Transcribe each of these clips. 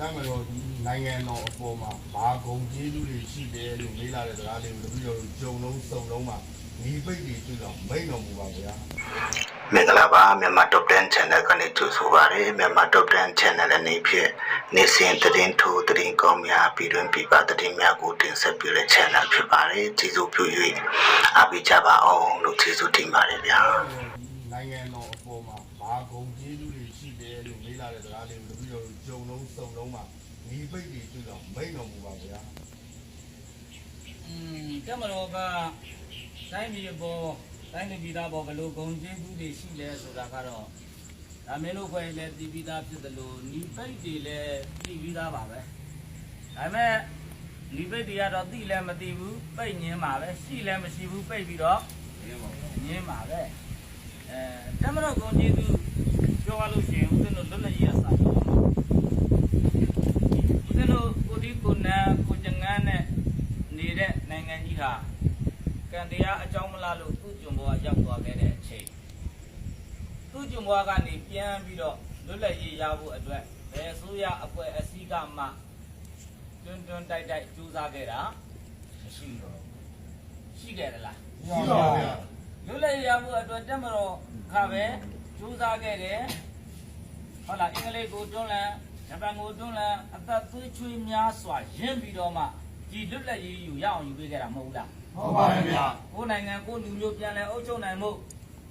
တမတော်ဒီနိုင်ငံတော်အပေါ်မှာဘာဂုံကျေးဇူးတွေရှိတယ်လို့မေးလာတဲ့စကားလေးကိုတပည့်တော်တို့ဂျုံလုံးစုံလုံးမှာဒီပိတ်တွေတွေ့တော့မိတ်တော်မူပါဗျာမင်္ဂလာပါမြန်မာ Top 10 Channel ကနေကြိုဆိုပါရစေမြန်မာ Top 10 Channel အနေဖြင့်နေ့စဉ်သတင်းထိုးသတင်းကောင်းများပြည်တွင်ပြည်ပသတင်းများကိုတင်ဆက်ပေးတဲ့ Channel ဖြစ်ပါတယ်ကျေးဇူးပြု၍အားပေးကြပါအောင်လို့ကျေးဇူးတင်ပါတယ်ဗျာနိုင်ငံတော်အပေါ်မှာဘာဂုံ ကျေးဇူးတွေရှိတယ်လို့မေးလာတဲ့စကားလေးကိုတပည့်တော်တို့ဂျုံလုံးစုံလုံးမှာဒီပိတ်တွေတွေ့တော့မိတ်တော်မူပါဗျာอืมကမလောကတိုင်းပြည်ပေါ်တိုင်းပြည်သားပေါ်ဘယ်လိုဂုံကျေးဇူးတွေရှိလဲဆိုတာကတော့ဒါမင်းတို့ခွဲလည်းတည်ပြီးသားဖြစ်တယ်လို့ညီပိတ်တွေလည်းတည်ပြီးသားပါပဲဒါပေမဲ့ညီပိတ်တွေကတော့သိလည်းမသိဘူးပိတ်ညင်းပါပဲရှိလည်းမရှိဘူးပိတ်ပြီးတော့ညင်းပါပဲအဲတမတော်ဂုံကျေးဇူးပြောရ လို့ရှိရင်ဦးဇင်းတို့လွတ်လပ်ရေးအစာပြောပါဦးဇင်းတို့ကိုဒီကိုနန်းကိုကျငန်းနဲ့နေတဲ့နိုင်ငံကြီးဟာကံတရားအကြောင်းမလားလို့သူ့ကြုံဘဝရောက်သွားခဲ့တဲ့အချိန်သူ့ကြုံဘဝကနေပြန်ပြီးတော့လွတ်လပ်ရေးရဖို့အတွက်ဘယ်ဆိုရအဖွဲ့အစည်းကမှတွန်းတွန်းတိုက်တိုက်ကြိုးစားခဲ့တာမရှိတော့ဘူးရှိခဲ့သလားရှိပါဗျာလွတ်လပ်ရေးရဖို့အတွက်တက်မတော်ခါပဲကြိုးစားခဲ့တယ် ဟုတ်လားအင်္ဂလိပ်ကိုတွန်းလန်ဂျပန်ကိုတွန်းလန်အသက်သွေးချွေးများစွာရင်းပြီးတော့မှဒီလွတ်လပ်ရေးယူရအောင်ယူပေးခဲ့တာမဟုတ်လားဟုတ်ပါဗျာကိုယ်နိုင်ငံကိုယ်လူမျိုးပြန်လဲအုပ်ချုပ်နိုင်မှု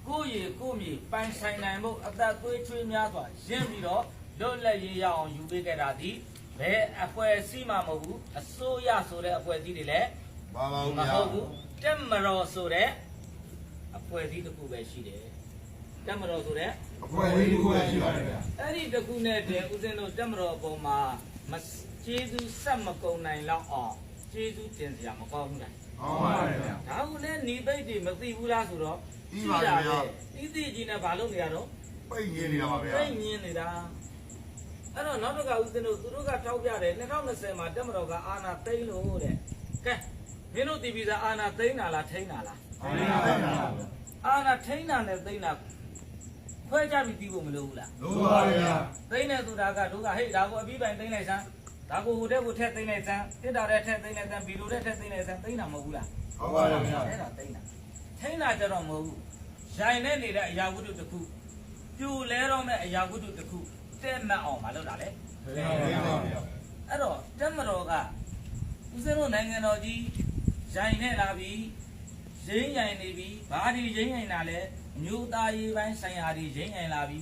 ကိုယ့်ရေကိုယ့်မြေပိုင်ဆိုင်နိုင်မှုအသက်သွေးချွေးများစွာရင်းပြီးတော့လွတ်လပ်ရေးရအောင်ယူပေးခဲ့တာဒီဘယ်အဖွဲ့အစည်းမှမဟုတ်ဘူးအစိုးရဆိုတဲ့အဖွဲ့အစည်းတွေလည်းပါပါဦးမဗျာဟုတ်ဘူးတက်မတော်ဆိုတဲ့အဖွဲ့အစည်းတစ်ခုပဲရှိတယ်တက်မတော်ဆိုတဲ့ အဖွဲ့လေးတစ်ခုပဲရှိပါတယ်ဗျာအဲ့ဒီတစ်ခုနဲ့တည်းဦးဇင်းတို့တက်မတော်အပေါ်မှာမကျေးဇူးဆက်မကုန်နိုင်လောက်အောင်ကျေးဇူးတင်စရာမကောင်းဘူးလားဟုတ်ပါတယ်ဗျာဒါကလည်းညီသိတွေမသိဘူးလားဆိုတော့သိပါတယ်ဗျာသိသိကြီးနဲ့ဘာလုပ်နေရတော့ပိတ်နေနေတာပါဗျာသိညင်းနေတာအဲ့တော့နောက်တစ်ခါဦးဇင်းတို့သူတို့ကထောက်ပြတယ်2020မှာတက်မတော်ကအာနာသိမ်းလို့တဲ့ကဲမင်းတို့တီဗီစားအာနာသိမ်းတာလားထိန်းတာလားဟုတ်ပါဗျာအာနာထိန်းတာနဲ့သိန်းတာ ခွဲကြပြီးပြီးဖို့မလိုဘူးလားလို့ပါဗျာသိန်းတဲ့ဆိုတာကတို့ကဟေ့ဒါကိုအပြီးပိုင်သိန်းလိုက်စမ်းဒါကိုဟိုတဲ့ကိုထက်သိန်းလိုက်စမ်းတစ်တာတဲ့ထက်သိန်းလိုက်စမ်းဗီဒီယိုတဲ့ထက်သိန်းလိုက်စမ်းသိန်းတာမဟုတ်ဘူးလားဟုတ်ပါဗျာအဲ့ဒါသိန်းတာထိန်းတာကြတော့မဟုတ်ဘူးရိုင်နေနေတဲ့အရာဝတ္ထုတစ်ခုပြိုလဲတော့မဲ့အရာဝတ္ထုတစ်ခုတဲ့မှတ်အောင်မလုပ်တာလေဟုတ်ပါဗျာအဲ့တော့တက်မတော်ကဦးစင်းတို့နိုင်ငံတော်ကြီးရိုင်နေလာပြီ ရင်းရိုင်နေပြီဘာဒီရင်းရိုင်တာလဲအမျိုးသားရေးပိုင်းဆိုင်ရာတွေရင်းရိုင်လာပြီ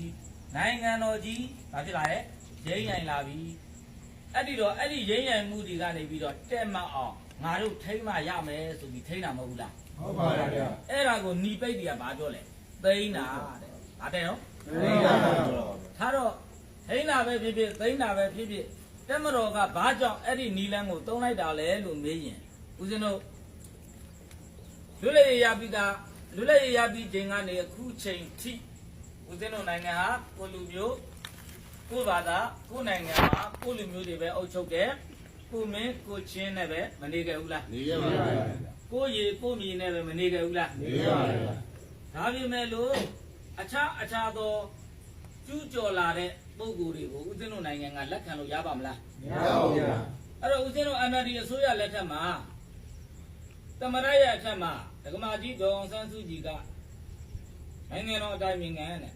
နိုင်ငံတော်ကြီးဘာဖြစ်လာလဲရင်းရိုင်လာပြီအဲ့ဒီတော့အဲ့ဒီရင်းရိုင်မှုတွေကနေပြီးတော့တက်မအောင်ငါတို့ထိမ့်မရမယ်ဆိုပြီးထိမ့်တာမဟုတ်ဘူးလားဟုတ်ပါဗျာအဲ့ဒါကိုညီပိတ်တွေကဘာပြောလဲသိန်းတာတဲ့ဘာတဲ့နော်သိပါဗျာထားတော့ဟိန်းတာပဲဖြစ်ဖြစ်သိန်းတာပဲဖြစ်ဖြစ်တက်မတော်ကဘာကြောင့်အဲ့ဒီနီလန်းကိုတုံးလိုက်တာလဲလို့မေးရင်ဦးဇင်းတို့ လွတ်လပ်ရေးရပြီးသားလွတ်လပ်ရေးရပြီးချိန်ကနေအခုချိန်ထိဦးဇင်းတို့နိုင်ငံဟာကိုလူမျိုးကိုဘာသာကိုနိုင်ငံမှာကိုလူမျိုးတွေပဲအုပ်ချုပ်တယ်ကိုမင်းကိုချင်းနဲ့ပဲမနေကြဘူးလားနေရပါဗျာကိုရေကိုမြေနဲ့ပဲမနေကြဘူးလားနေရပါဗျာဒါပေမဲ့လို့အခြားအခြားသောကျူးကျော်လာတဲ့ပုံကိုယ်တွေကိုဦးဇင်းတို့နိုင်ငံကလက်ခံလို့ရပါမလားမရပါဘူးဗျာအဲ့တော့ဦးဇင်းတို့ NLD အစိုးရလက်ထက်မှာ တမရရဲ့အထက်မှာဒကမာကြီးဒေါအောင်ဆန်းစုကြည်ကနိုင်ငံတော်အတိုင်းအမြံနဲ့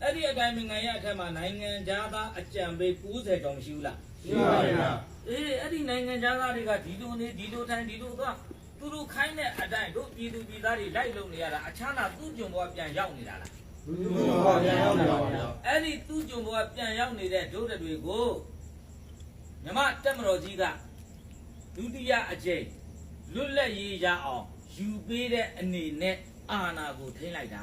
အဲ့ဒီအတိုင်းအမြံရဲ့အထက်မှာနိုင်ငံသားအကြံပေး90ကျော်မရှိဘူးလားရှိပါဗျာအေးအဲ့ဒီနိုင်ငံသားတွေကဒီလိုနေဒီလိုထိုင်ဒီလိုသွားသူတို့ခိုင်းတဲ့အတိုင်းတို့ပြည်သူပြည်သားတွေလိုက်လုံနေရတာအချမ်းသာသူ့ကြုံပေါ်ပြန်ရောက်နေတာလားလူလူပါဗျာရောက်နေပါဗျာအဲ့ဒီသူ့ကြုံပေါ်ပြန်ရောက်နေတဲ့ဒုဒတွေကိုမြမတက်မတော်ကြီးကဒုတိယအကြိမ် လွတ်လပ်ရေးရအောင်ယူပေးတဲ့အနေနဲ့အာဏာကိုထိန်းလိုက်တာ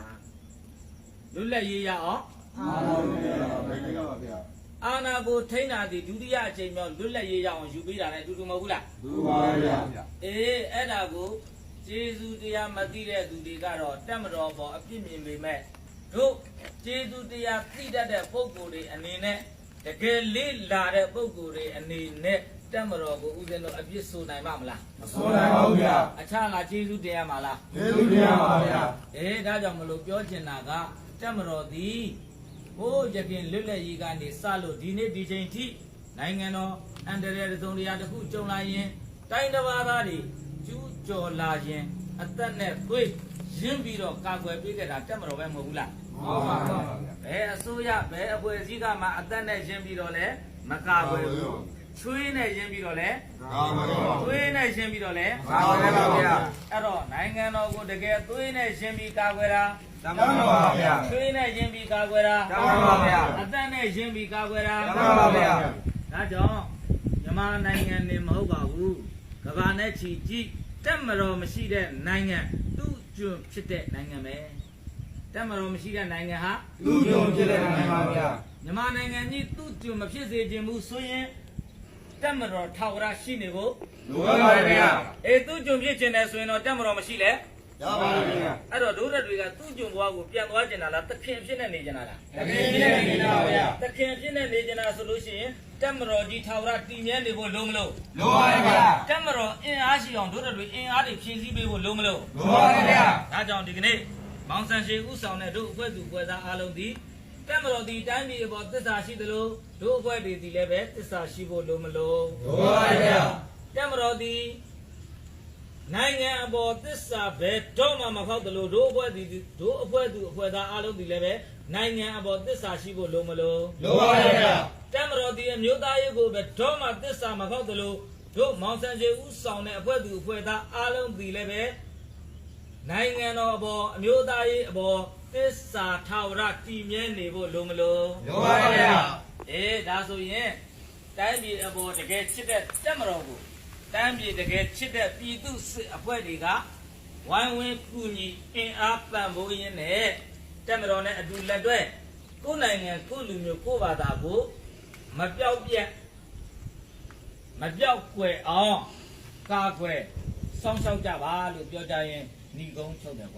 လွတ်လပ်ရေးရအောင်အားလုံးပါဗျာပါဗျာအာဏာကိုထိန်းတာဒီဒုတိယအကြိမ်မြောက်လွတ်လပ်ရေးရအောင်ယူပေးတာနဲ့အတူတူမဟုတ်ဘူးလားလူပါဗျာအေးအဲ့ဒါကိုကျေးဇူးတရားမသိတဲ့သူတွေကတော့တက်မတော်ပေါ်အပြစ်မြင်ပေမဲ့တို့ကျေးဇူးတရားသိတတ်တဲ့ပုဂ္ဂိုလ်တွေအနေနဲ့တကယ်လေးလာတဲ့ပုဂ္ဂိုလ်တွေအနေနဲ့ တက်မတော်ကိုဥစဉ်တော့အပြစ်ဆိုနိုင်ပါမလားမစိုးနိုင်ပါဘူးဗျာအခြားလားကျေးဇူးတရားမလားကျေးဇူးတင်ပါဗျာအေးဒါကြောင့်မလို့ပြောချင်တာကတက်မတော်သည်ဟိုးရခင်လွတ်လပ်ရေးကနေစလို့ဒီနေ့ဒီချိန်ထိနိုင်ငံတော်အန္တရာယ်သုံးတရားတစ်ခုကြုံလာရင်တိုင်းတစ်ပါးသားတွေကျူးကျော်လာရင်အသက်နဲ့သွေးရင်းပြီးတော့ကာကွယ်ပေးခဲ့တာတက်မတော်ပဲမဟုတ်ဘူးလားဟုတ်ပါဘူးဘယ်အစိုးရဘယ်အဖွဲ့အစည်းကမှအသက်နဲ့ရင်းပြီးတော့လဲမကာကွယ်ဘူး ချွေးနဲ့ရင်းပြီးတော့လဲကာမရောသွေးနဲ့ရင်းပြီးတော့လဲကာကွယ်ပါဗျာအဲ့တော့နိုင်ငံတော်ကိုတကယ်သွေးနဲ့ရင်းပြီးကာကွယ်တာတမန်ပါဗျာချွေးနဲ့ရင်းပြီးကာကွယ်တာတမန်ပါဗျာအသက်နဲ့ရင်းပြီးကာကွယ်တာတမန်ပါဗျာဒါကြောင့်မြန်မာနိုင်ငံနေမဟုတ်ပါဘူးကမ္ဘာနဲ့ချီကြည့်တက်မတော်မရှိတဲ့နိုင်ငံသူ့ကျွန်းဖြစ်တဲ့နိုင်ငံပဲတက်မတော်မရှိတဲ့နိုင်ငံဟာလူကြုံဖြစ်တဲ့နိုင်ငံပါဗျာမြန်မာနိုင်ငံကြီးသူ့ကျွန်းမဖြစ်စေခြင်းဘူးဆိုရင် တက်မတော်ထောက်ရရှိနေဖို့လိုပါပါဗျာအေးသူ့ကျွန်းဖြစ်ခြင်းတယ်ဆိုရင်တော့တက်မတော်မရှိလဲရပါပါဗျာအဲ့တော့ဒုရတွေကသူ့ကျွန်းဘွားကိုပြန်သွားကျင်တာလားတခင်ဖြစ်နေနေကျင်တာလားတကယ်ကြီးနေနေတာဗျာတခင်ဖြစ်နေနေကျင်တာဆိုလို့ရှိရင်တက်မတော်ကြီးထောက်ရတည်မြဲနေဖို့လုံးမလို့လိုပါဗျာတက်မတော်အင်အားရှိအောင်ဒုရတွေအင်အားတွေဖြည့်ဆည်းပေးဖို့လုံးမလို့လိုပါဗျာဒါကြောင့်ဒီကနေ့မောင်ဆန်ရှိဥဆောင်တဲ့တို့အဖွဲ့သူအဖွဲ့သားအားလုံးဒီ တက်မတော်ဒီတိုင်းပြည်အပေါ်သစ္စာရှိသလိုတို့အဖွဲ့တွေဒီလည်းပဲသစ္စာရှိဖို့လုံးမလို့လိုပါဗျာတက်မတော်ဒီနိုင်ငံအပေါ်သစ္စာပဲတော့မှမဖောက်သလိုတို့အဖွဲ့ဒီတို့အဖွဲ့သူအဖွဲ့သားအားလုံးဒီလည်းပဲနိုင်ငံအပေါ်သစ္စာရှိဖို့လုံးမလို့လိုပါဗျာတက်မတော်ဒီအမျိုးသားရေးကိုပဲတော့မှသစ္စာမဖောက်သလိုတို့မောင်ဆန်ရှိဥဆောင်တဲ့အဖွဲ့သူအဖွဲ့သားအားလုံးဒီလည်းပဲနိုင်ငံတော်အပေါ်အမျိုးသားရေးအပေါ် သစ္စာထာဝရတည်မြဲနေဖို့လိုမလို့လိုပါဗျာအေးဒါဆိုရင်တိုင်းပြည်အပေါ်တကယ်ချစ်တဲ့တက်မတော်ကိုတိုင်းပြည်တကယ်ချစ်တဲ့ပြည်သူစစ်အဖွဲ့တွေကဝိုင်းဝန်းကူညီအင်အားပံ့ပိုးရင်းနဲ့တက်မတော်နဲ့အတူလက်တွဲကိုယ်နိုင်ငံကိုယ်လူမျိုးကိုယ်ဘာသာကိုမပြောက်ပြက်မပြောက်ကွယ်အောင်ကာကွယ်စောင့်ရှောက်ကြပါလို့ပြောကြရင်ညီကုန်းချုပ်တယ်ပေါ့